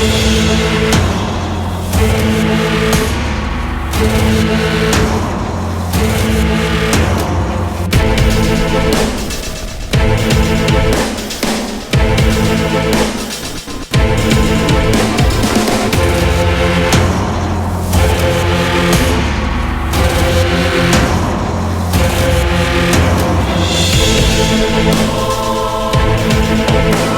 We'll be right.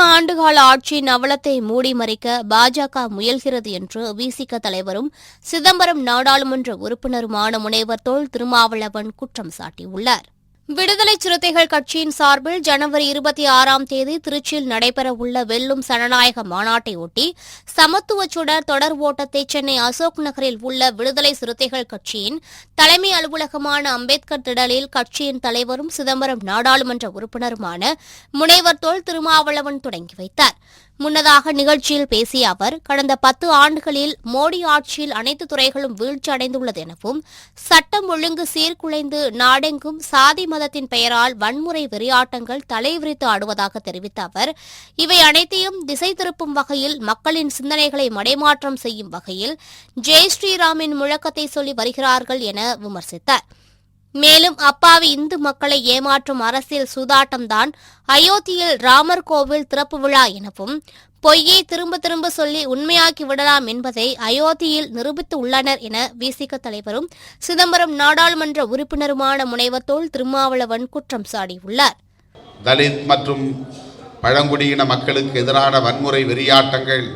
பத்து ஆண்டுகால ஆட்சியின் அவலத்தை மூடி மறைக்க பாஜக முயல்கிறது என்று விசிக தலைவரும் சிதம்பரம் நாடாளுமன்ற உறுப்பினருமான முனைவர் தோல் திருமாவளவன் குற்றம் சாட்டியுள்ளாா் விடுதலை சிறுத்தைகள் கட்சியின் சார்பில் ஜனவரி இருபத்தி ஆறாம் தேதி திருச்சியில் நடைபெறவுள்ள வெல்லும் சனநாயக மாநாட்டையொட்டி சமத்துவ சுடர் தொடர் ஓட்டத்தை சென்னை அசோக் நகரில் உள்ள விடுதலை சிறுத்தைகள் கட்சியின் தலைமை அலுவலகமான அம்பேத்கர் திடலில் கட்சியின் தலைவரும் சிதம்பரம் நாடாளுமன்ற உறுப்பினருமான முனைவர் தொல் திருமாவளவன் தொடங்கி வைத்தார். முன்னதாக நிகழ்ச்சியில் பேசிய அவர் கடந்த பத்து ஆண்டுகளில் மோடி ஆட்சியில் அனைத்து துறைகளும் வீழ்ச்சி அடைந்துள்ளது எனவும் சட்டம் ஒழுங்கு சீர்குலைந்து நாடெங்கும் சாதி மதத்தின் பெயரால் வன்முறை வெறியாட்டங்கள் தலைவிரித்து ஆடுவதாக தெரிவித்த அவர் இவை அனைத்தையும் திசை திருப்பும் வகையில் மக்களின் சிந்தனைகளை மடைமாற்றம் செய்யும் வகையில் ஜெய் ஸ்ரீராமின் முழக்கத்தை சொல்லி வருகிறார்கள் என விமர்சித்தார். மேலும் அப்பாவி இந்து மக்களை ஏமாற்றும் அரசியல் சூதாட்டம்தான் அயோத்தியில் ராமர் கோவில் திறப்பு விழா எனவும் பொய்யை திரும்ப திரும்ப சொல்லி உண்மையாக்கி விடலாம் என்பதை அயோத்தியில் நிரூபித்து உள்ளனர் என விசிக தலைவரும் சிதம்பரம் நாடாளுமன்ற உறுப்பினருமான முனைவர் தோல் திருமாவளவன் குற்றம் சாடியுள்ளார். தலித் மற்றும் பழங்குடியின மக்களுக்கு எதிரான வன்முறை வெறியாட்டங்கள்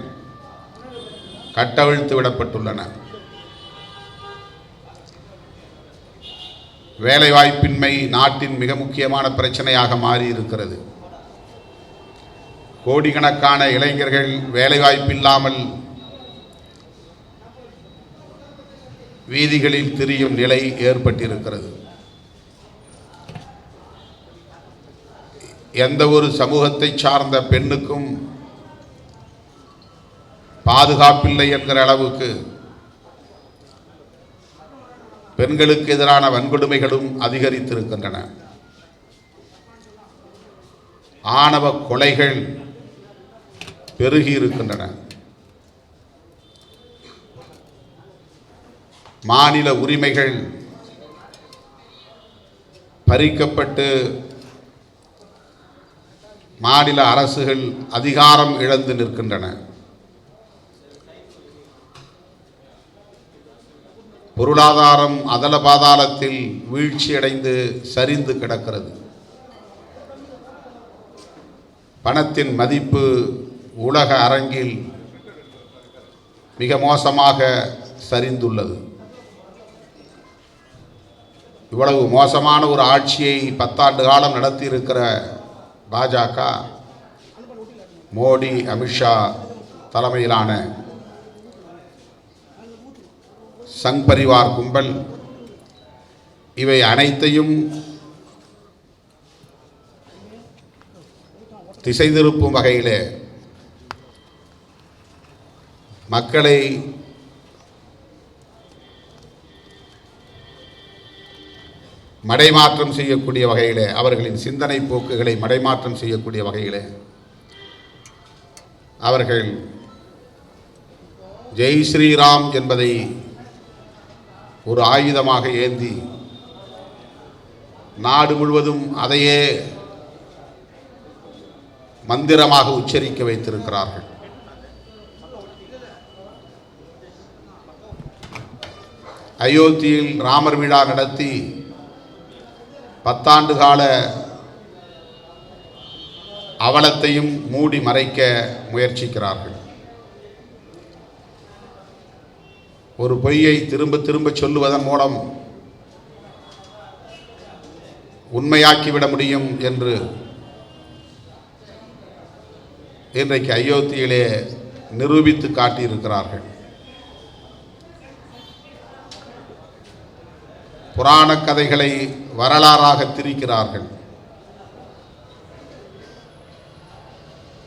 கட்டவிழ்த்து விடப்பட்டுள்ளன. வேலைவாய்ப்பின்மை நாட்டின் மிக முக்கியமான பிரச்சனையாக மாறி இருக்கிறது கோடிக்கணக்கான இளைஞர்கள் வேலைவாய்ப்பில்லாமல் வீதிகளில் திரியும் நிலை ஏற்பட்டிருக்கிறது. எந்த ஒரு சமூகத்தை சார்ந்த பெண்ணுக்கும் பாதுகாப்பில்லை என்கிற அளவுக்கு பெண்களுக்கு எதிரான வன்கொடுமைகளும் அதிகரித்திருக்கின்றன. ஆணவ கொலைகள் பெருகி இருக்கின்றன மாநில உரிமைகள் பறிக்கப்பட்டு மாநில அரசுகள் அதிகாரம் இழந்து நிற்கின்றன. பொருளாதாரம் அதல பாதாளத்தில் வீழ்ச்சியடைந்து சரிந்து கிடக்கிறது. பணத்தின் மதிப்பு உலக அரங்கில் மிக மோசமாக சரிந்துள்ளது. இவ்வளவு மோசமான ஒரு ஆட்சியை பத்தாண்டு காலம் நடத்தியிருக்கிற பாஜக மோடி அமித்ஷா தலைமையிலான சங் பரிவார் கும்பல். இவை அனைத்தையும் திசை திருப்பும் வகையிலே மக்களை மடைமாற்றம் செய்யக்கூடிய வகையிலே அவர்களின் சிந்தனை போக்குகளை மடைமாற்றம் செய்யக்கூடிய வகையிலே அவர்கள் ஜெய் ஸ்ரீராம் என்பதை ஒரு ஆயுதமாக ஏந்தி நாடு முழுவதும் அதையே மந்திரமாக உச்சரிக்க வைத்திருக்கிறார்கள். அயோத்தியில் ராமர் விழா நடத்தி பத்தாண்டு கால அவலத்தையும் மூடி மறைக்க முயற்சிக்கிறார்கள். ஒரு பொய்யை திரும்ப திரும்ப சொல்லுவதன் மூலம் உண்மையாக்கிவிட முடியும் என்று இன்றைக்கு அயோத்தியிலே நிரூபித்து காட்டியிருக்கிறார்கள். புராணக் கதைகளை வரலாறாக திரிக்கிறார்கள்.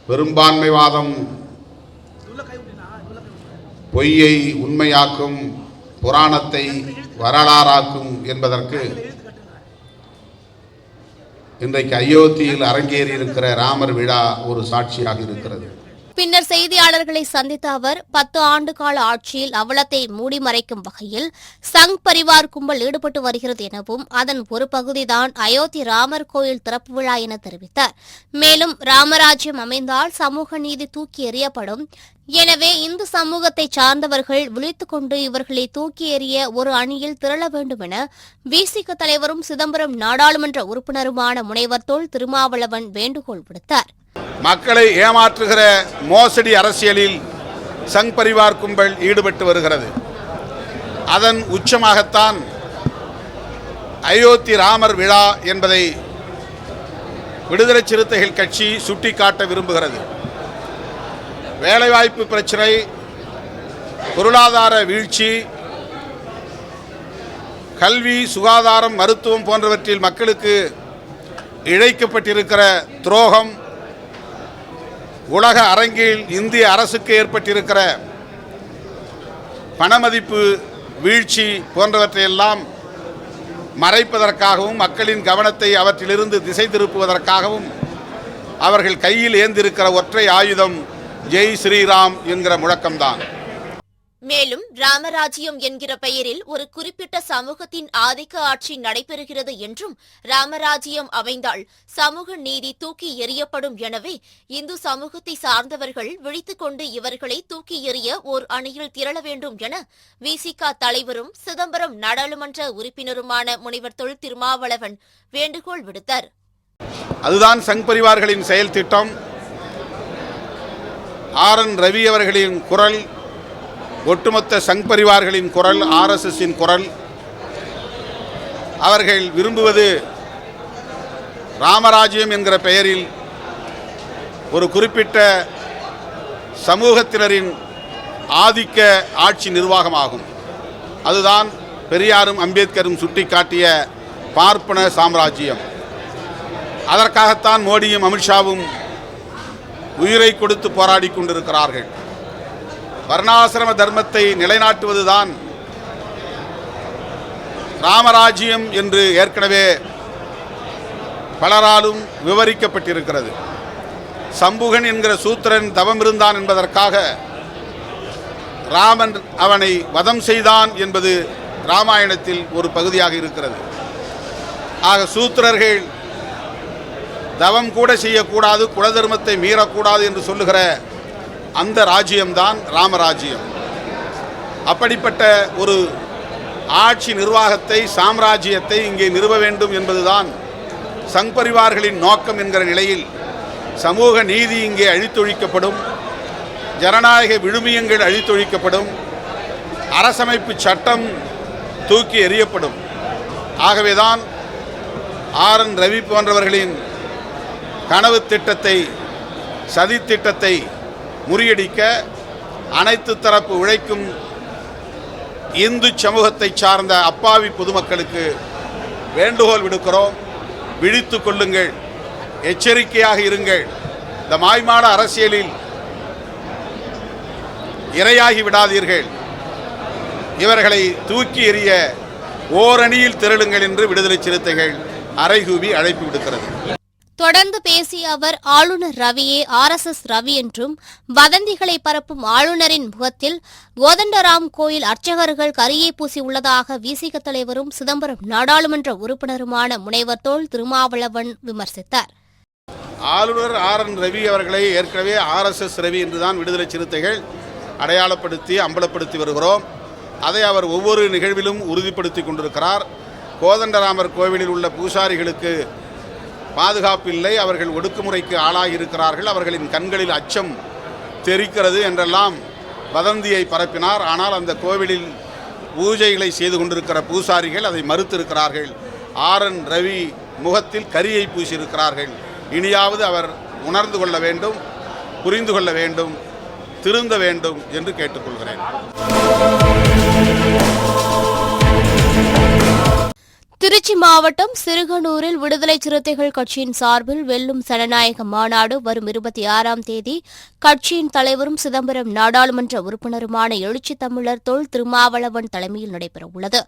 பெரும்பான்மைவாதம் பொய்யை உண்மையாக்கும் புராணத்தை வரலாறாக்கும் என்பதற்கு இன்றைக்கு அயோத்தியில் அரங்கேறி இருக்கிற ராமர் விழா ஒரு சாட்சியாக இருக்கிறது. பின்னர் செய்தியாளர்களை சந்தித்த அவர் பத்து ஆண்டு கால ஆட்சியில் அவலத்தை மூடி மறைக்கும் வகையில் சங் பரிவார் கும்பல் ஈடுபட்டு வருகிறது எனவும் அதன் ஒரு பகுதிதான் அயோத்தி ராமர் கோயில் திறப்பு விழா என தெரிவித்தார். மேலும் ராமராஜ்யம் அமைந்தால் சமூக நீதி தூக்கி எறியப்படும். எனவே இந்து சமூகத்தை சார்ந்தவர்கள் விழித்துக் கொண்டு இவர்களை தூக்கி எறிய ஒரு அணியில் திரள வேண்டும் என விசிக தலைவரும் சிதம்பரம் நாடாளுமன்ற உறுப்பினருமான முனைவர் தொல் திருமாவளவன் வேண்டுகோள் விடுத்தார். மக்களை ஏமாற்றுகிற மோசடி அரசியலில் சங் பரிவார் கும்பல் ஈடுபட்டு வருகிறது. அதன் உச்சமாகத்தான் அயோத்தி ராமர் விழா என்பதை விடுதலை சிறுத்தைகள் கட்சி சுட்டிக்காட்ட விரும்புகிறது. வேலைவாய்ப்பு பிரச்சனை பொருளாதார வீழ்ச்சி கல்வி சுகாதாரம் மருத்துவம் போன்றவற்றில் மக்களுக்கு இழைக்கப்பட்டிருக்கிற துரோகம் உலக அரங்கில் இந்திய அரசுக்கு ஏற்பட்டிருக்கிற பணமதிப்பு வீழ்ச்சி போன்றவற்றையெல்லாம் மறைப்பதற்காகவும் மக்களின் கவனத்தை அவற்றிலிருந்து திசை திருப்புவதற்காகவும் அவர்கள் கையில் ஏந்திருக்கிற ஒற்றை ஆயுதம் ஜெய் ஸ்ரீராம் என்கிற முழக்கம்தான். மேலும் ராமராஜ்யம் என்கிற பெயரில் ஒரு குறிப்பிட்ட சமூகத்தின் ஆதிக்க ஆட்சி நடைபெறுகிறது என்றும் ராமராஜ்யம் அமைந்தால் சமூக நீதி தூக்கி எறியப்படும் எனவே இந்து சமூகத்தை சார்ந்தவர்கள் விழித்துக் கொண்டு இவர்களை தூக்கி எறிய ஓர் அணியில் திரள வேண்டும் என விசிக தலைவரும் சிதம்பரம் நாடாளுமன்ற உறுப்பினருமான முனைவர் தொல் திருமாவளவன் வேண்டுகோள் விடுத்தார். அதுதான் சங் பரிவார்களின் செயல் திட்டம். ஆர் என் ரவி அவர்களின் குரல். ஒட்டுமொத்த சங் பரிவார்களின் குரல் ஆர்எஸ்எஸின் குரல். அவர்கள் விரும்புவது ராமராஜ்யம் என்கிற பெயரில் ஒரு குறிப்பிட்ட சமூகத்தினரின் ஆதிக்க ஆட்சி நிர்வாகமாகும். அதுதான் பெரியாரும் அம்பேத்கரும் சுட்டிக்காட்டிய பார்ப்பன சாம்ராஜ்யம். அதற்காகத்தான் மோடியும் அமித்ஷாவும் உயிரை கொடுத்து போராடி கொண்டிருக்கிறார்கள். வர்ணாசிரம தர்மத்தை நிலைநாட்டுவதுதான் ராமராஜ்யம் என்று ஏற்கனவே பலராலும் விவரிக்கப்பட்டிருக்கிறது. சம்புகன் என்கிற சூத்திரன் தவம் இருந்தான் என்பதற்காக ராமன் அவனை வதம் செய்தான் என்பது ராமாயணத்தில் ஒரு பகுதியாக இருக்கிறது. ஆக சூத்திரர்கள் தவம் கூட செய்யக்கூடாது குலதர்மத்தை மீறக்கூடாது என்று சொல்லுகிற அந்த ராஜ்யம்தான் ராமராஜ்யம். அப்படிப்பட்ட ஒரு ஆட்சி நிர்வாகத்தை சாம்ராஜ்யத்தை இங்கே நிறுவ வேண்டும் என்பதுதான் சங்பரிவார்களின் நோக்கம் என்கிற நிலையில் சமூக நீதி இங்கே அழித்தொழிக்கப்படும் ஜனநாயக விழுமியங்கள் அழித்தொழிக்கப்படும் அரசமைப்பு சட்டம் தூக்கி எறியப்படும். ஆகவேதான் ஆர் என் ரவி போன்றவர்களின் கனவு திட்டத்தை சதி திட்டத்தை முறியடிக்க அனைத்து தரப்பு உழைக்கும் இந்து சமூகத்தை சார்ந்த அப்பாவி பொதுமக்களுக்கு வேண்டுகோள் விடுக்கிறோம். விழித்து கொள்ளுங்கள். எச்சரிக்கையாக இருங்கள். இந்த மாய்மாட அரசியலில் இரையாகி விடாதீர்கள். இவர்களை தூக்கி எறிய ஓரணியில் திரளுங்கள் என்று விடுதலை சிறுத்தைகள் அறைகூவி அழைப்பு விடுக்கிறது. தொடர்ந்து பேசிய அவர் ஆளுநர் ரவியே ஆர்எஸ்எஸ் ரவி என்றும் வதந்திகளை பரப்பும் ஆளுநரின் முகத்தில் கோதண்டராம் கோயில் அர்ச்சகர்கள் கரியை பூசி உள்ளதாக விசிக தலைவரும் சிதம்பரம் நாடாளுமன்ற உறுப்பினருமான முனைவர் தோல் திருமாவளவன் விமர்சித்தார். ஆளுநர் ஆர் என் ரவி அவர்களை ஏற்கனவே ஆர்எஸ்எஸ் ரவி என்றுதான் விடுதலை சிறுத்தைகள் அடையாளப்படுத்தி அம்பலப்படுத்தி வருகிறோம். அதை அவர் ஒவ்வொரு நிகழ்விலும் உறுதிப்படுத்தி கொண்டிருக்கிறார். கோதண்டராமர் கோவிலில் உள்ள பூசாரிகளுக்கு பாதுகாப்பில்லை அவர்கள் ஒடுக்குமுறைக்கு ஆளாகி இருக்கிறார்கள் அவர்களின் கண்களில் அச்சம் தெரிக்கிறது என்றெல்லாம் வதந்தியை பரப்பினார். ஆனால் அந்த கோவிலில் பூஜைகளை செய்து கொண்டிருக்கிற பூசாரிகள் அதை மறுத்திருக்கிறார்கள். ஆர். என். ரவி முகத்தில் கரியை பூசியிருக்கிறார்கள். இனியாவது அவர் உணர்ந்து கொள்ள வேண்டும் புரிந்து கொள்ள வேண்டும் திருந்த வேண்டும் என்று கேட்டுக்கொள்கிறேன். திருச்சி மாவட்டம் சிறுகனூரில் விடுதலை சிறுத்தைகள் கட்சியின் சார்பில் வெல்லும் ஜனநாயக மாநாடு வரும் இருபத்தி ஆறாம் தேதி. கட்சியின் தலைவரும் சிதம்பரம் நாடாளுமன்ற உறுப்பினருமான எழுச்சி தமிழர் தொல் திருமாவளவன் தலைமையில் நடைபெறவுள்ளது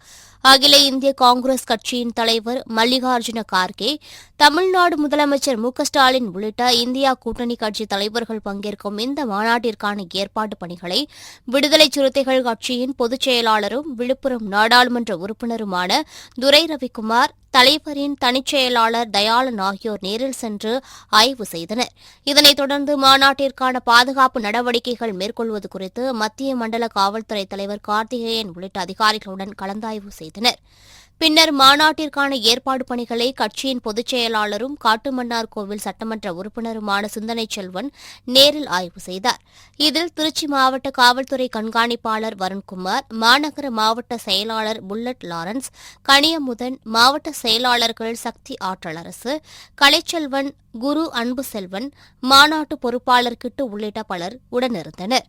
அகில இந்திய காங்கிரஸ் கட்சியின் தலைவர் மல்லிகார்ஜுன கார்கே தமிழ்நாடு முதலமைச்சர் மு ஸ்டாலின் உள்ளிட்ட இந்தியா கூட்டணி கட்சி தலைவர்கள் பங்கேற்கும் இந்த மாநாட்டிற்கான ஏற்பாடு பணிகளை விடுதலை சிறுத்தைகள் கட்சியின் பொதுச் செயலாளரும் விழுப்புரம் நாடாளுமன்ற உறுப்பினருமான துரை ரவி ரவிக்குமார் தலைவரின் தனிச்செயலாளர் தயாளன் ஆகியோர் நேரில் சென்று ஆய்வு செய்தனர். இதனைத் தொடர்ந்து மாநாட்டிற்கான பாதுகாப்பு நடவடிக்கைகள் மேற்கொள்வது குறித்து மத்திய மண்டல காவல்துறை தலைவர் கார்த்திகேயன் உள்ளிட்ட அதிகாரிகளுடன் கலந்தாய்வு செய்தனர். பின்னர் மாநாட்டிற்கான ஏற்பாடு பணிகளை கட்சியின் பொதுச் செயலாளரும் காட்டுமன்னார் கோவில் சட்டமன்ற உறுப்பினருமான சிந்தனை செல்வன் நேரில் ஆய்வு செய்தார். இதில் திருச்சி மாவட்ட காவல்துறை கண்காணிப்பாளர் வருண்குமார் மாநகர மாவட்ட செயலாளர் புல்லட் லாரன்ஸ் கனியமுதன் மாவட்ட செயலாளர்கள் சக்தி ஆற்றலரசு கலைச்செல்வன் குரு அன்பு செல்வன் மாநாட்டு பொறுப்பாளர் கிட்டு உள்ளிட்ட பலர் உடனிருந்தனர்.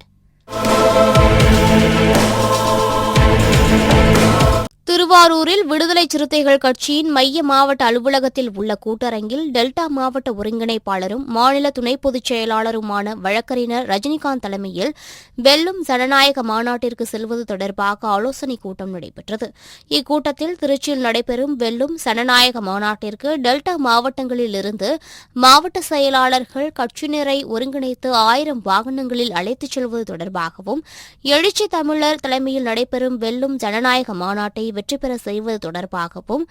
திருவாரூரில் விடுதலை சிறுத்தைகள் கட்சியின் மைய மாவட்ட அலுவலகத்தில் உள்ள கூட்டரங்கில் டெல்டா மாவட்ட ஒருங்கிணைப்பாளரும் மாநில துணை பொதுச் செயலாளருமான வழக்கறிஞர் ரஜினிகாந்த் தலைமையில் வெல்லும் ஜனநாயக மாநாட்டிற்கு செல்வது தொடர்பாக ஆலோசனைக் கூட்டம் நடைபெற்றது. இக்கூட்டத்தில் திருச்சியில் நடைபெறும் வெல்லும் ஜனநாயக மாநாட்டிற்கு டெல்டா மாவட்டங்களிலிருந்து மாவட்ட செயலாளர்கள் கட்சியினரை ஒருங்கிணைத்து ஆயிரம் வாகனங்களில் அழைத்துச் செல்வது தொடர்பாகவும் எழுச்சி தமிழர் தலைமையில் நடைபெறும் வெல்லும் ஜனநாயக மாநாட்டை வெற்றி பெற செய்வது தொடர்பாகவும்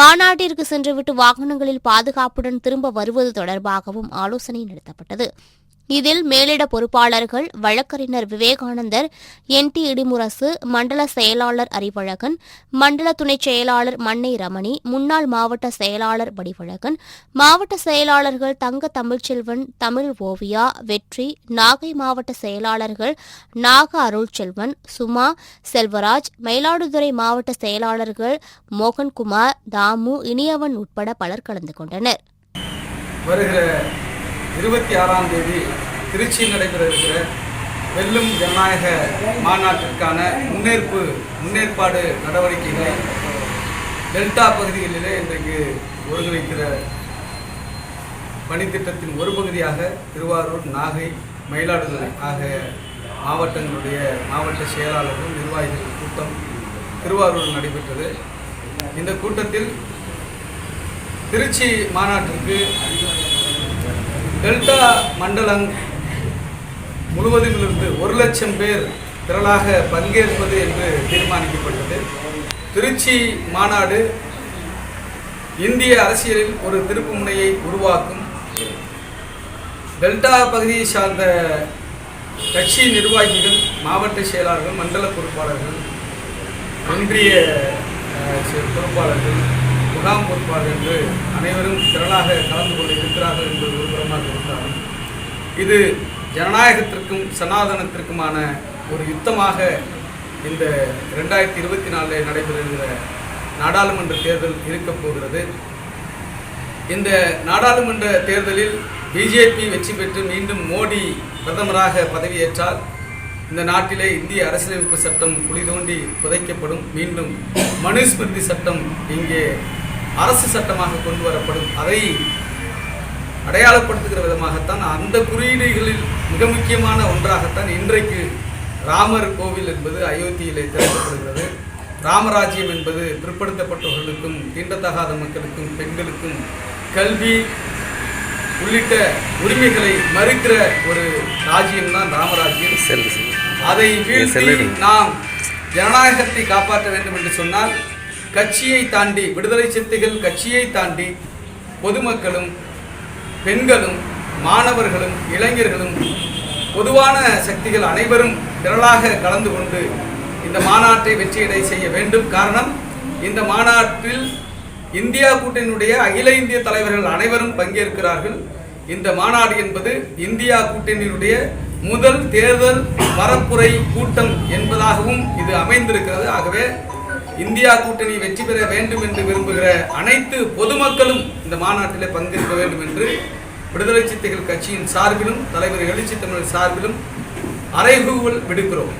மாநாட்டிற்கு சென்றுவிட்டு வாகனங்களில் பாதுகாப்புடன் திரும்ப வருவது தொடர்பாகவும் ஆலோசனை நடத்தப்பட்டது. இதில் மேலிட பொறுப்பாளர்கள் வழக்கறிஞர் விவேகானந்தர் என் டி இடிமுரசு மண்டல செயலாளர் அறிவழகன் மண்டல துணைச் செயலாளர் மன்னை ரமணி முன்னாள் மாவட்ட செயலாளர் வடிவழகன் மாவட்ட செயலாளர்கள் தங்க தமிழ்ச்செல்வன் தமிழ் ஓவியா வெற்றி நாகை மாவட்ட செயலாளர்கள் நாக அருள்செல்வன் சுமா செல்வராஜ் மயிலாடுதுறை மாவட்ட செயலாளர்கள் மோகன்குமார் தாமு இனியவன் உட்பட பலர் கலந்து கொண்டனர். இருபத்தி ஆறாம் தேதி திருச்சியில் நடைபெற இருக்கிற வெல்லும் ஜனநாயக மாநாட்டிற்கான முன்னேற்பு முன்னேற்பாடு நடவடிக்கைகளை டெல்டா பகுதிகளிலே இன்றைக்கு ஒருங்கிணைக்கிற பணித்திட்டத்தின் ஒரு பகுதியாக திருவாரூர் நாகை மயிலாடுதுறை ஆகிய மாவட்டங்களுடைய மாவட்ட செயலாளர்கள் நிர்வாகிகள் கூட்டம் திருவாரூரில் நடைபெற்றது. இந்த கூட்டத்தில் திருச்சி மாநாட்டிற்கு டெல்டா மண்டலம் முழுவதிலிருந்து ஒரு லட்சம் பேர் திரளாக பங்கேற்பது என்று தீர்மானிக்கப்பட்டது. திருச்சி மாநாடு இந்திய அரசியலில் ஒரு திருப்புமுனையை உருவாக்கும். டெல்டா பகுதியை சார்ந்த கட்சி நிர்வாகிகள் மாவட்ட செயலாளர்கள் மண்டல பொறுப்பாளர்கள் ஒன்றிய செ- பொறுப்பாளர்கள் முகாம் பொறுப்பாளர்கள் என்று அனைவரும் திரளாக கலந்து கொண்டு இருக்கிறார்கள் என்பது ஒரு புறமாக இருந்தாலும் இது ஜனநாயகத்திற்கும் சனாதனத்திற்குமான ஒரு யுத்தமாக இந்த ரெண்டாயிரத்தி இருபத்தி நாலில் நடைபெறுகிற நாடாளுமன்ற தேர்தல் இருக்கப் போகிறது. இந்த நாடாளுமன்ற தேர்தலில் பிஜேபி வெற்றி பெற்று மீண்டும் மோடி பிரதமராக பதவியேற்றால் இந்த நாட்டிலே இந்திய அரசியலமைப்பு சட்டம் குழி தோண்டி புதைக்கப்படும். மீண்டும் மனுஸ்மிருதி சட்டம் இங்கே அரசு சட்டமாக கொண்டு வரப்படும். அதை அடையாளப்படுத்துகிற விதமாகத்தான் அந்த குறியீடுகளில் மிக முக்கியமான ஒன்றாகத்தான் இன்றைக்கு ராமர் கோவில் என்பது அயோத்தியிலே திறக்கப்படுகிறது. ராமராஜ்யம் என்பது பிற்படுத்தப்பட்டவர்களுக்கும் தீண்டத்தகாத மக்களுக்கும் பெண்களுக்கும் கல்வி உள்ளிட்ட உரிமைகளை மறுக்கிற ஒரு ராஜ்யம்தான் ராமராஜ்யம். அதை வீழ்த்தி நாம் ஜனநாயகத்தை காப்பாற்ற வேண்டும் என்று சொன்னால் கட்சியை தாண்டி விடுதலை சிறுத்தைகள் கட்சியை தாண்டி பொதுமக்களும் பெண்களும் மாணவர்களும் இளைஞர்களும் பொதுவான சக்திகள் அனைவரும் திரளாக கலந்து கொண்டு இந்த மாநாட்டை வெற்றியடை செய்ய வேண்டும். காரணம் இந்த மாநாட்டில் இந்தியா கூட்டணியுடைய அகில இந்திய தலைவர்கள் அனைவரும் பங்கேற்கிறார்கள். இந்த மாநாடு என்பது இந்தியா கூட்டணியினுடைய முதல் தேர்தல் பரப்புரை கூட்டம் என்பதாகவும் இது அமைந்திருக்கிறது. ஆகவே இந்தியா கூட்டணி வெற்றி பெற வேண்டும் என்று விரும்புகிற அனைத்து பொதுமக்களும் இந்த மாநாட்டிலே பங்கேற்க வேண்டும் என்று விடுதலை சித்தைகள் கட்சியின் சார்பிலும் தலைவர் எழுச்சி தமிழர் சார்பிலும் அறைகூவல் விடுக்கிறோம்.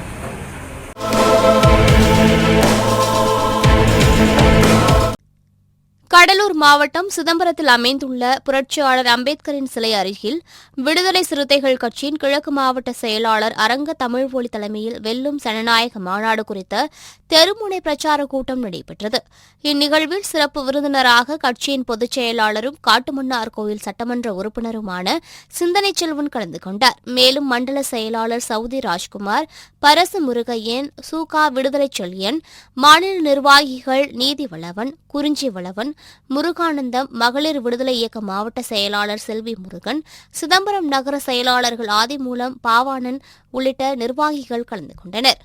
கடலூர் மாவட்டம் சிதம்பரத்தில் அமைந்துள்ள புரட்சியாளர் அம்பேத்கரின் சிலை அருகில் விடுதலை சிறுத்தைகள் கட்சியின் கிழக்கு மாவட்ட செயலாளர் அரங்க தமிழ்மொழி தலைமையில் வெல்லும் ஜனநாயக மாநாடு குறித்த தெருமுனை பிரச்சார கூட்டம் நடைபெற்றது. இந்நிகழ்வில் சிறப்பு விருந்தினராக கட்சியின் பொதுச் செயலாளரும் காட்டுமன்னார் கோயில் சட்டமன்ற உறுப்பினருமான சிந்தனை செல்வன் கலந்து கொண்டார். மேலும் மண்டல செயலாளர் சவுதி ராஜ்குமார் பரசு முருகையன் சூகா விடுதலை செல்லியன் மாநில நிர்வாகிகள் நீதி வளவன் குறிஞ்சி வளவன் முருகானந்தம் மகளிர் விடுதலை இயக்க மாவட்ட செயலாளர் செல்வி முருகன் சிதம்பரம் நகர செயலாளர்கள் ஆதிமூலம் பாவாணன் உள்ளிட்ட நிர்வாகிகள் கலந்து கொண்டனர்.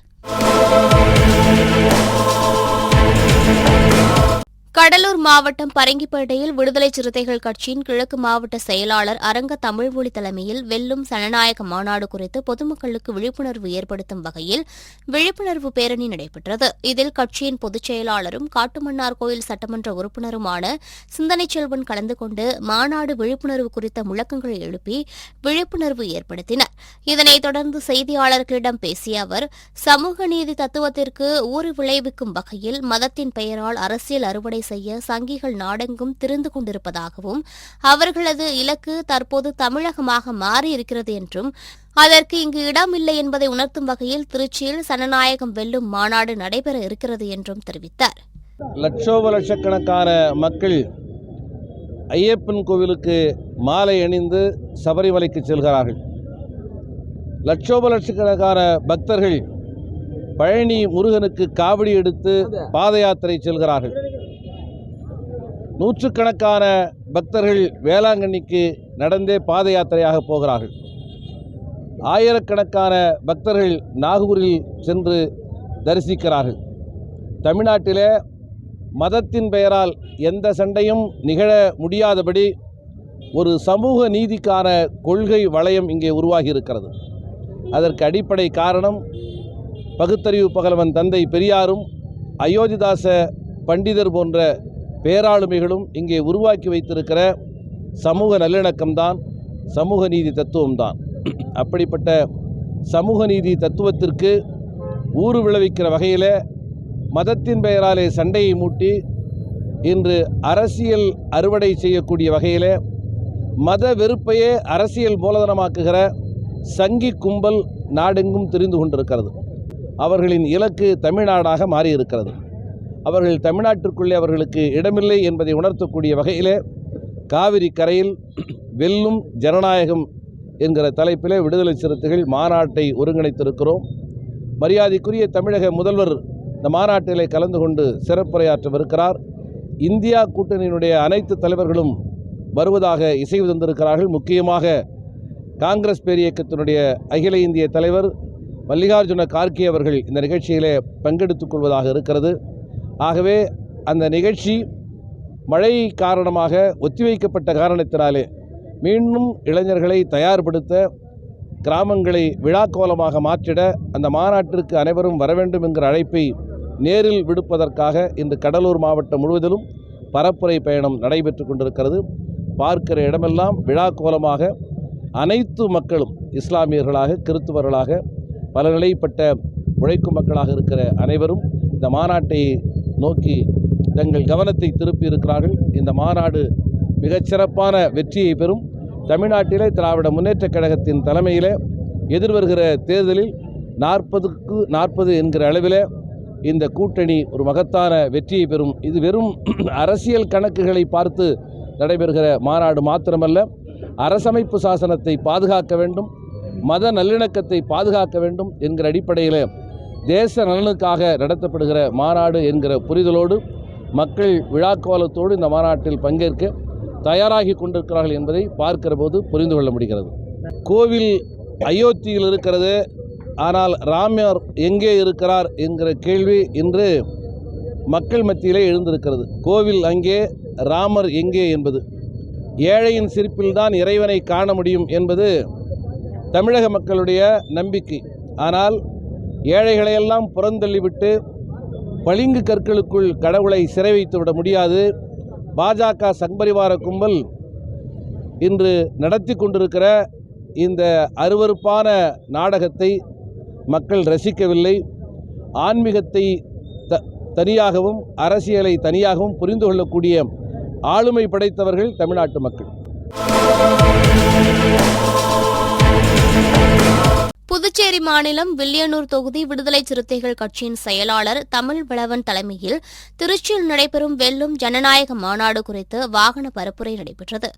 கடலூர் மாவட்டம் பரங்கிப்பேட்டையில் விடுதலை சிறுத்தைகள் கட்சியின் கிழக்கு மாவட்ட செயலாளர் அரங்க தமிழ்மொழி தலைமையில் வெல்லும் ஜனநாயக மாநாடு குறித்து பொதுமக்களுக்கு விழிப்புணர்வு ஏற்படுத்தும் வகையில் விழிப்புணர்வு பேரணி நடைபெற்றது. இதில் கட்சியின் பொதுச் செயலாளரும் காட்டுமன்னார் கோயில் சட்டமன்ற உறுப்பினருமான சிந்தனை செல்வன் கலந்து கொண்டு மாநாடு விழிப்புணர்வு குறித்த முழக்கங்களை எழுப்பி விழிப்புணர்வு ஏற்படுத்தினர். இதனைத் தொடர்ந்து செய்தியாளர்களிடம் பேசிய அவர் சமூக நீதி தத்துவத்திற்கு ஊறு விளைவிக்கும் வகையில் மதத்தின் பெயரால் அரசியல் அறுவடை செய்ய சங்கிகள் நாடெங்கும் திறந்து கொண்டிருப்பதாகவும் அவர்களது இலக்கு தற்போது தமிழகமாக மாறியிருக்கிறது என்றும் அதற்கு இங்கு இடமில்லை என்பதை உணர்த்தும் வகையில் திருச்சியில் சனநாயகம் வெல்லும் மாநாடு நடைபெற இருக்கிறது என்றும் தெரிவித்தார். லட்சோப லட்சக்கணக்கான மக்கள் ஐயப்பன் கோவிலுக்கு மாலை அணிந்து சபரிமலைக்கு செல்கிறார்கள். லட்சோப லட்சக்கணக்கான பக்தர்கள் பழனி முருகனுக்கு காவடி எடுத்து பாத யாத்திரை செல்கிறார்கள். நூற்றுக்கணக்கான பக்தர்கள் வேளாங்கண்ணிக்கு நடந்தே பாத யாத்திரையாக போகிறார்கள். ஆயிரக்கணக்கான பக்தர்கள் நாகூரில் சென்று தரிசிக்கிறார்கள். தமிழ்நாட்டிலே மதத்தின் பெயரால் எந்த சண்டையும் நிகழ முடியாதபடி ஒரு சமூக நீதிக்கான கொள்கை வளையம் இங்கே உருவாகி இருக்கிறது அதற்கு அடிப்படை காரணம் பகுத்தறிவு பகலவன் தந்தை பெரியாரும் அயோத்திதாச பண்டிதர் போன்ற பேராளுமைகளும் இங்கே உருவாக்கி வைத்திருக்கிற சமூக நல்லிணக்கம்தான் சமூக நீதி தத்துவம்தான். அப்படிப்பட்ட சமூக நீதி தத்துவத்திற்கு ஊறு விளைவிக்கிற வகையில் மதத்தின் பெயராலே சண்டையை மூட்டி இன்று அரசியல் அறுவடை செய்யக்கூடிய வகையில் மத வெறுப்பையே அரசியல் மூலதனமாக்குகிற சங்கி கும்பல் நாடெங்கும் தெரிந்து கொண்டிருக்கிறது. அவர்களின் இலக்கு தமிழ்நாடாக மாறியிருக்கிறது. அவர்கள் தமிழ்நாட்டிற்குள்ளே அவர்களுக்கு இடமில்லை என்பதை உணர்த்தக்கூடிய வகையிலே காவிரி கரையில் வெல்லும் ஜனநாயகம் என்கிற தலைப்பிலே விடுதலை சிறுத்தைகள் மாநாட்டை ஒருங்கிணைத்திருக்கிறோம். மரியாதைக்குரிய தமிழக முதல்வர் இந்த மாநாட்டிலே கலந்து கொண்டு சிறப்புரையாற்றவிருக்கிறார். இந்தியா கூட்டணியினுடைய அனைத்து தலைவர்களும் வருவதாக இசைவு தந்திருக்கிறார்கள். முக்கியமாக காங்கிரஸ் பேரியக்கத்தினுடைய அகில இந்திய தலைவர் மல்லிகார்ஜுன கார்கே அவர்கள் இந்த நிகழ்ச்சியிலே பங்கெடுத்துக் கொள்வதாக இருக்கிறது. ஆகவே அந்த நிகழ்ச்சி மழை காரணமாக ஒத்திவைக்கப்பட்ட காரணத்தினாலே மீண்டும் இளைஞர்களை தயார்படுத்த கிராமங்களை விழாக்கோலமாக மாற்றிட அந்த மாநாட்டிற்கு அனைவரும் வர வேண்டும் என்கிற அழைப்பை நேரில் விடுப்பதற்காக இன்று கடலூர் மாவட்டம் முழுவதிலும் பரப்புரை பயணம் நடைபெற்று கொண்டிருக்கிறது. பார்க்கிற இடமெல்லாம் விழாக்கோலமாக அனைத்து மக்களும் இஸ்லாமியர்களாக கிறித்துவர்களாக பல நிலைப்பட்ட உழைக்கும் மக்களாக இருக்கிற அனைவரும் இந்த மாநாட்டை நோக்கி தங்கள் கவனத்தை திருப்பி இருக்கிறார்கள். இந்த மாநாடு மிகச்சிறப்பான வெற்றியை பெறும். தமிழ்நாட்டிலே திராவிட முன்னேற்றக் கழகத்தின் தலைமையிலே எதிர்வருகிற தேர்தலில் நாற்பதுக்கு நாற்பது என்கிற அளவிலே இந்த கூட்டணி ஒரு மகத்தான வெற்றியை பெறும். இது வெறும் அரசியல் கணக்குகளை பார்த்து நடைபெறுகிற மாநாடு மாத்திரமல்ல. அரசமைப்பு சாசனத்தை பாதுகாக்க வேண்டும். மத நல்லிணக்கத்தை பாதுகாக்க வேண்டும் என்கிற அடிப்படையில் தேச நலனுக்காக நடத்தப்படுகிற மாநாடு என்கிற புரிதலோடு மக்கள் விழாக்கோலத்தோடு இந்த மாநாட்டில் பங்கேற்க தயாராகி கொண்டிருக்கிறார்கள் என்பதை பார்க்கிற போது புரிந்து கொள்ள முடிகிறது. கோவில் அயோத்தியில் இருக்கிறது. ஆனால் ராமர் எங்கே இருக்கிறார் என்கிற கேள்வி இன்று மக்கள் மத்தியிலே எழுந்திருக்கிறது. கோவில் அங்கே ராமர் எங்கே என்பது. ஏழையின் சிரிப்பில்தான் இறைவனை காண முடியும் என்பது தமிழக மக்களுடைய நம்பிக்கை. ஆனால் ஏழைகளையெல்லாம் புறந்தள்ளிவிட்டு பளிங்கு கற்களுக்குள் கடவுளை சிறை வைத்து விட முடியாது. பாஜக சங்பரிவார கும்பல் இன்று நடத்தி கொண்டிருக்கிற இந்த அருவருப்பான நாடகத்தை மக்கள் ரசிக்கவில்லை. ஆன்மீகத்தை த தனியாகவும் அரசியலை தனியாகவும் புரிந்து கொள்ளக்கூடிய ஆளுமை படைத்தவர்கள் தமிழ்நாட்டு மக்கள். புதுச்சேரி மாநிலம் வில்லியனூர் தொகுதி விடுதலை சிறுத்தைகள் கட்சியின் செயலாளர் தமிழ் வளவன் தலைமையில் திருச்சியில் நடைபெறும் வெல்லும் ஜனநாயக மாநாடு குறித்து வாகன பரப்புரை நடைபெற்றது.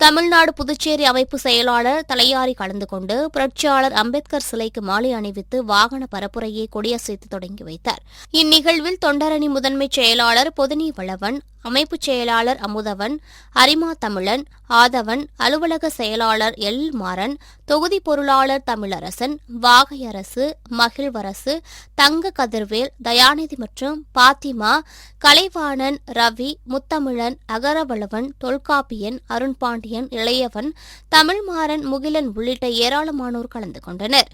தமிழ்நாடு புதுச்சேரி அமைப்பு செயலாளர் தலையாரி கலந்து கொண்டு புரட்சியாளர் அம்பேத்கர் சிலைக்கு மாலை அணிவித்து வாகன பரப்புரையை கொடியசைத்து தொடங்கி வைத்தார். இந்நிகழ்வில் தொண்டரணி முதன்மைச் செயலாளர் பொதினி வளவன் அமைப்புச் செயலாளர் அமுதவன் அரிமா தமிழன் ஆதவன் அலுவலக செயலாளர் எல் மாறன் தொகுதி பொருளாளர் தமிழரசன் வாகையரசு மகிழ்வரசு தங்க கதிர்வேல் தயாநிதி மற்றும் பாத்திமா கலைவாணன் ரவி முத்தமிழன் அகரவளவன் தொல்காப்பியன் அருண்பாண்டியன் இளையவன் தமிழ்மாறன் முகிலன் உள்ளிட்ட ஏராளமானோர் கலந்து கொண்டனர்.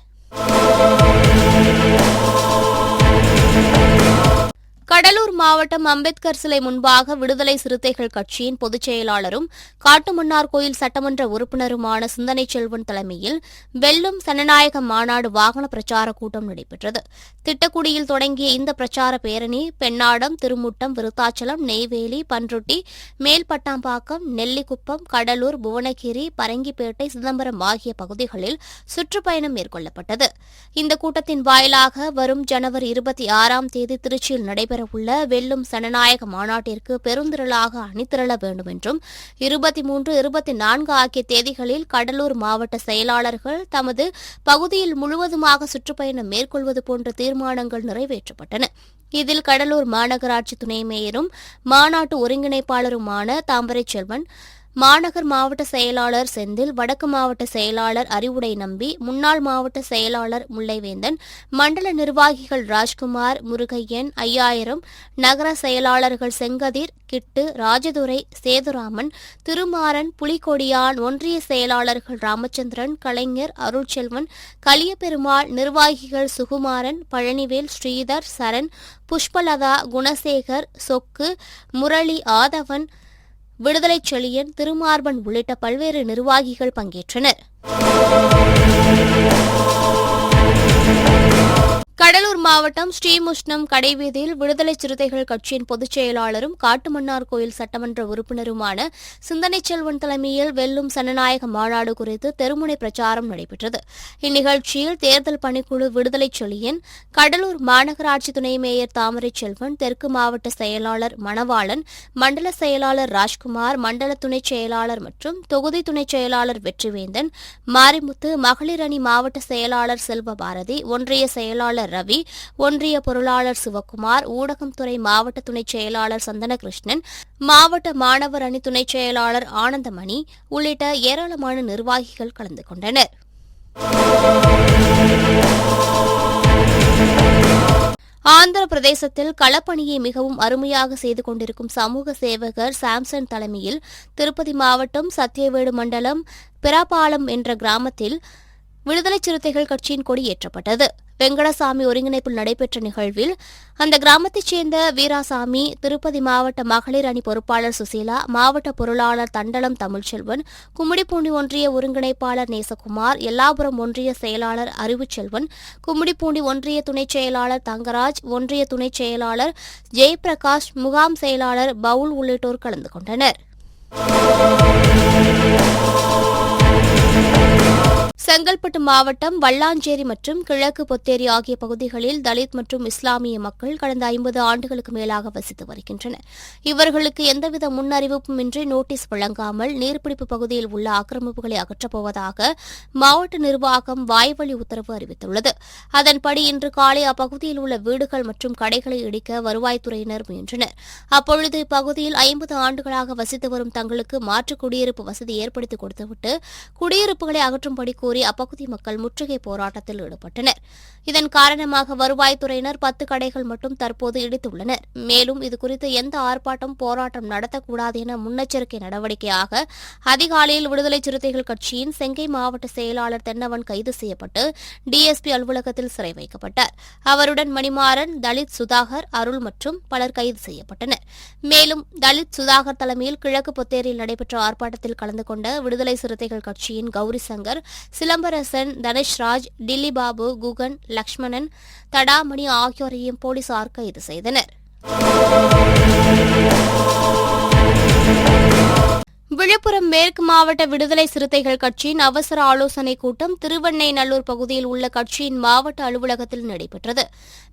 மாவட்டம் அம்பேத்கர் சிலை முன்பாக விடுதலை சிறுத்தைகள் கட்சியின் பொதுச் செயலாளரும் காட்டுமன்னார் கோயில் சட்டமன்ற உறுப்பினருமான சிந்தனை செல்வன் தலைமையில் வெல்லும் சனநாயக மாநாடு வாகன பிரச்சார கூட்டம் நடைபெற்றது. திட்டக்குடியில் தொடங்கிய இந்த பிரச்சார பேரணி பெண்ணாடம் திருமுட்டம் விருத்தாச்சலம் நெய்வேலி பன்ருட்டி மேல்பட்டாம்பாக்கம் நெல்லிக்குப்பம் கடலூர் புவனகிரி பரங்கிப்பேட்டை சிதம்பரம் ஆகிய பகுதிகளில் சுற்றுப்பயணம் மேற்கொள்ளப்பட்டது. இந்த கூட்டத்தின் வாயிலாக வரும் ஜனவரி இருபத்தி ஆறாம் தேதி திருச்சியில் நடைபெறவுள்ள வெல்லும் சனநாயக மாநாட்டிற்கு பெருந்திரளாக அணிதிரள வேண்டும் என்றும் இருபத்தி மூன்று இருபத்தி நான்கு ஆகிய தேதிகளில் கடலூர் மாவட்ட செயலாளர்கள் தமது பகுதியில் முழுவதுமாக சுற்றுப்பயணம் மேற்கொள்வது போன்ற தீர்மானங்கள் நிறைவேற்றப்பட்டன. இதில் கடலூர் மாநகராட்சி துணை மேயரும் மாநாட்டு ஒருங்கிணைப்பாளருமான தாம்பரை செல்வன் மாநகர் மாவட்ட செயலாளர் செந்தில் வடக்கு மாவட்ட செயலாளர் அறிவுடை நம்பி முன்னாள் மாவட்ட செயலாளர் முல்லைவேந்தன் மண்டல நிர்வாகிகள் ராஜ்குமார் முருகையன் ஐயாயிரம் நகர செயலாளர்கள் செங்கதிர் கிட்டு ராஜதுரை சேதுராமன் திருமாறன் புலிகொடியான் ஒன்றிய செயலாளர்கள் ராமச்சந்திரன் கலைஞர் அருள்செல்வன் கலியபெருமாள் நிர்வாகிகள் சுகுமாரன் பழனிவேல் ஸ்ரீதர் சரண் புஷ்பலதா குணசேகர் சொக்கு முரளி ஆதவன் விடுதலை செழியன் திருமார்பன் உள்ளிட்ட பல்வேறு நிர்வாகிகள் பங்கேற்றனர். கடலூர் மாவட்டம் ஸ்ரீமுஷ்ணம் கடைவீதியில் விடுதலை சிறுத்தைகள் கட்சியின் பொதுச் செயலாளரும் காட்டுமன்னார் கோயில் சட்டமன்ற உறுப்பினருமான சிந்தனை செல்வன் தலைமையில் வெல்லும் சனநாயக மாநாடு குறித்து தெருமுனை பிரச்சாரம் நடைபெற்றது. இந்நிகழ்ச்சியில் தேர்தல் பணிக்குழு விடுதலை செழியன் கடலூர் மாநகராட்சி துணை மேயர் தாமரை செல்வன் தெற்கு மாவட்ட செயலாளர் மணவாளன் மண்டல செயலாளர் ராஜ்குமார் மண்டல துணைச் செயலாளர் மற்றும் தொகுதி துணைச் செயலாளர் வெற்றிவேந்தன் மாரிமுத்து மகளிர் அணி மாவட்ட செயலாளர் செல்வபாரதி ஒன்றிய செயலாளர் ரவி ஒன்றிய பொருளாளர் சிவக்குமார் ஊடகம் துறை மாவட்ட துணைச் செயலாளர் சந்தனகிருஷ்ணன் மாவட்ட மாணவர் அணி துணைச் செயலாளர் ஆனந்தமணி உள்ளிட்ட ஏராளமான நிர்வாகிகள் கலந்து கொண்டனர். ஆந்திர பிரதேசத்தில் களப்பணியை மிகவும் அருமையாக செய்து கொண்டிருக்கும் சமூக சேவகர் சாம்சன் தலைமையில் திருப்பதி மாவட்டம் சத்தியவேடு மண்டலம் பிராபாலம் என்ற கிராமத்தில் விடுதலை சிறுத்தைகள் கட்சியின் கொடி ஏற்றப்பட்டது. வெங்கடசாமி ஒருங்கிணைப்பில் நடைபெற்ற நிகழ்வில் அந்த கிராமத்தைச் சேர்ந்த வீராசாமி திருப்பதி மாவட்ட மகளிர் அணி பொறுப்பாளர் சுசீலா மாவட்ட பொருளாளர் தண்டலம் தமிழ்ச்செல்வன் கும்மிடிப்பூண்டி ஒன்றிய ஒருங்கிணைப்பாளர் நேசகுமார் எல்லாபுரம் ஒன்றிய செயலாளர் அறிவுச்செல்வன் கும்மிடிப்பூண்டி ஒன்றிய துணைச் செயலாளர் தங்கராஜ் ஒன்றிய துணைச் செயலாளர் ஜெயபிரகாஷ் முகாம் செயலாளர் பவுல் உள்ளிட்டோர் கலந்து கொண்டனர். செங்கல்பட்டு மாவட்டம் வல்லாஞ்சேரி மற்றும் கிழக்கு பொத்தேரி ஆகிய பகுதிகளில் தலித் மற்றும் இஸ்லாமிய மக்கள் கடந்த ஐம்பது ஆண்டுகளுக்கு மேலாக வசித்து வருகின்றனர். இவர்களுக்கு எந்தவித முன்னறிவிப்பும் இன்றி நோட்டீஸ் வழங்காமல் நீர்பிடிப்பு பகுதியில் உள்ள ஆக்கிரமிப்புகளை அகற்றப்போவதாக மாவட்ட நிர்வாகம் வாய்வழி உத்தரவு அறிவித்துள்ளது. அதன்படி இன்று காலை அப்பகுதியில் உள்ள வீடுகள் மற்றும் கடைகளை இடிக்க வருவாய்த்துறையினர் முயன்றனர். அப்பொழுது இப்பகுதியில் ஐம்பது ஆண்டுகளாக வசித்து வரும் தங்களுக்கு மாற்று குடியிருப்பு வசதி ஏற்படுத்தி கொடுத்துவிட்டு குடியிருப்புகளை அகற்றும்படி கூறி அப்பகுதி மக்கள் முற்றுகை போராட்டத்தில் ஈடுபட்டனர். இதன் காரணமாக வருவாய்த்துறையினர் பத்து கடைகள் மட்டும் தற்போது இடித்துள்ளனர். மேலும் இதுகுறித்து எந்த ஆர்ப்பாட்டம் போராட்டம் நடத்தக்கூடாது என முன்னெச்சரிக்கை நடவடிக்கையாக அதிகாலையில் விடுதலை சிறுத்தைகள் கட்சியின் செங்கை மாவட்ட செயலாளர் தென்னவன் கைது செய்யப்பட்டு டிஎஸ்பி அலுவலகத்தில் சிறை வைக்கப்பட்டார். அவருடன் மணிமாறன் தலித் சுதாகர் அருள் மற்றும் பலர் கைது செய்யப்பட்டனர். மேலும் தலித் சுதாகர் தலைமையில் கிழக்கு பொத்தேரியில் நடைபெற்ற ஆர்ப்பாட்டத்தில் கலந்து கொண்ட விடுதலை சிறுத்தைகள் கட்சியின் கௌரி சங்கர் சிலம்பரசன் தனுஷ்ராஜ் டில்லி பாபு குகன் லக்ஷ்மணன் தடாமணி ஆகியோரையும் போலீசார் கைது செய்தனர். விழுப்புரம் மேற்கு மாவட்ட விடுதலை சிறுத்தைகள் கட்சியின் அவசர ஆலோசனைக் கூட்டம் திருவெண்ணைநல்லூர் பகுதியில் உள்ள கட்சியின் மாவட்ட அலுவலகத்தில் நடைபெற்றது.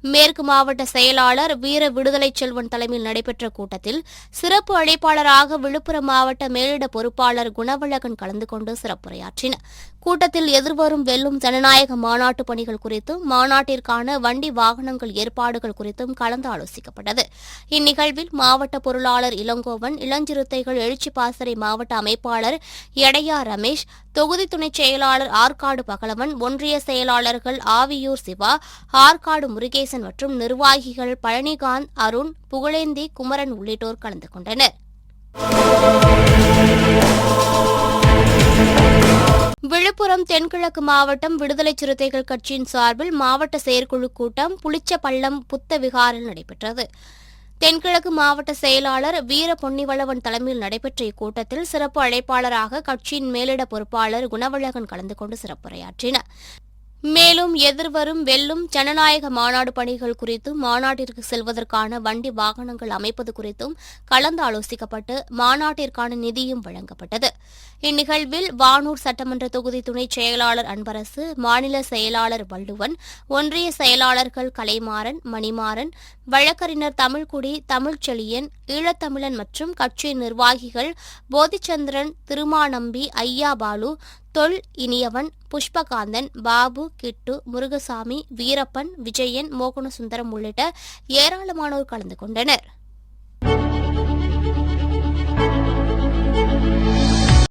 மேற்கு மாவட்ட செயலாளர் வீர விடுதலை செல்வன் தலைமையில் நடைபெற்ற கூட்டத்தில் சிறப்பு அழைப்பாளராக விழுப்புரம் மாவட்ட மேலிட பொறுப்பாளர் குணவழகன் கலந்து கொண்டு சிறப்புரையாற்றினார். கூட்டத்தில் எதிர்வரும் வெல்லும் ஜனநாயக மாநாட்டு பணிகள் குறித்தும் மாநாட்டிற்கான வண்டி வாகனங்கள் ஏற்பாடுகள் குறித்தும் கலந்து ஆலோசிக்கப்பட்டது இந்நிகழ்வில் மாவட்ட பொருளாளர் இளங்கோவன் இளஞ்சிறுத்தைகள் எழுச்சி பாசறை மாவட்ட அமைப்பாளர் எடையா ரமேஷ் தொகுதி துணைச் செயலாளர் ஆற்காடு பகலவன் ஒன்றிய செயலாளர்கள் ஆவியூர் சிவா ஆற்காடு முருகேசன் மற்றும் நிர்வாகிகள் பழனிகாந்த் அருண் புகழேந்தி குமரன் உள்ளிட்டோர் கலந்து கொண்டனர். விழுப்புரம் தென்கிழக்கு மாவட்டம் விடுதலை சிறுத்தைகள் கட்சியின் சார்பில் மாவட்ட செயற்குழு கூட்டம் புளிச்சப்பள்ளம் புத்த விகாரில் நடைபெற்றது. தென்கிழக்கு மாவட்ட செயலாளர் வீர பொன்னிவளவன் தலைமையில் நடைபெற்ற இக்கூட்டத்தில் சிறப்பு அழைப்பாளராக கட்சியின் மேலிட பொறுப்பாளர் குணவழகன் கலந்து கொண்டு சிறப்புரையாற்றினார். மேலும் எதிர்வரும் வெல்லும் ஜனநாயக மாநாடு பணிகள் குறித்தும் மாநாட்டிற்கு செல்வதற்கான வண்டி வாகனங்கள் அமைப்பது குறித்தும் கலந்து ஆலோசிக்கப்பட்டு மாநாட்டிற்கான நிதியும் வழங்கப்பட்டது. இந்நிகழ்வில் வானூர் சட்டமன்ற தொகுதி துணைச் செயலாளர் அன்பரசு மாநில செயலாளர் வள்ளுவன் ஒன்றிய செயலாளர்கள் கலைமாறன் மணிமாறன் வழக்கறிஞர் தமிழ்குடி தமிழ்ச்செழியன் ஈழத்தமிழன் மற்றும் கட்சி நிர்வாகிகள் போதிச்சந்திரன் திருமாநம்பி ஐயா பாலு தொல் இனியவன் புஷ்பகாந்தன் பாபு கிட்டு முருகசாமி வீரப்பன் விஜயன் மோகனசுந்தரம் உள்ளிட்ட ஏராளமானோர் கலந்து கொண்டனர்.